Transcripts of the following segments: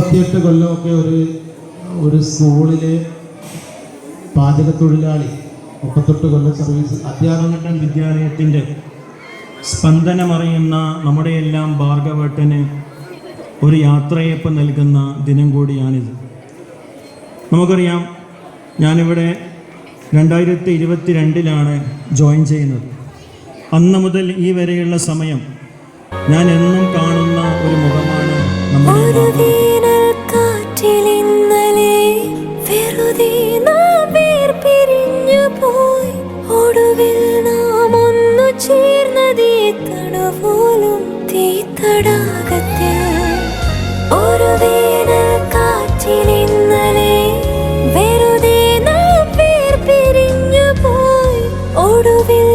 കൊല്ലമൊക്കെ ഒരു ഒരു സ്കൂളിലെ പാചക തൊഴിലാളി മുപ്പത്തെട്ട് കൊല്ലം സർവീസ് അധ്യാപകട്ടൻ വിദ്യാലയത്തിന്റെ സ്പന്ദനമറിയുന്ന നമ്മുടെ എല്ലാം ഭാർഗവട്ടന് ഒരു യാത്രയപ്പ് നൽകുന്ന ദിനം കൂടിയാണിത്. നമുക്കറിയാം ഞാനിവിടെ രണ്ടായിരത്തി ഇരുപത്തി രണ്ടിലാണ് ജോയിൻ ചെയ്യുന്നത്. അന്ന് മുതൽ ഈ വരെയുള്ള സമയം ഞാൻ എന്നും കാണുന്ന ചേർന്നതേ പോലും തീത്തടാകത്തിൽ ഒരു വേനൽക്കാറ്റിലിന്നലെ വെറുതെ നാം വേർപിരിഞ്ഞു പോയി ഒടുവിൽ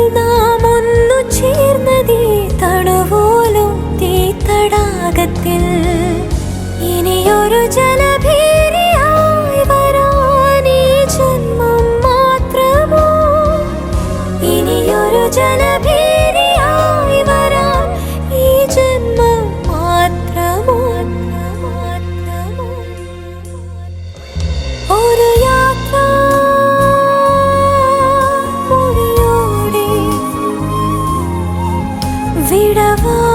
விடவா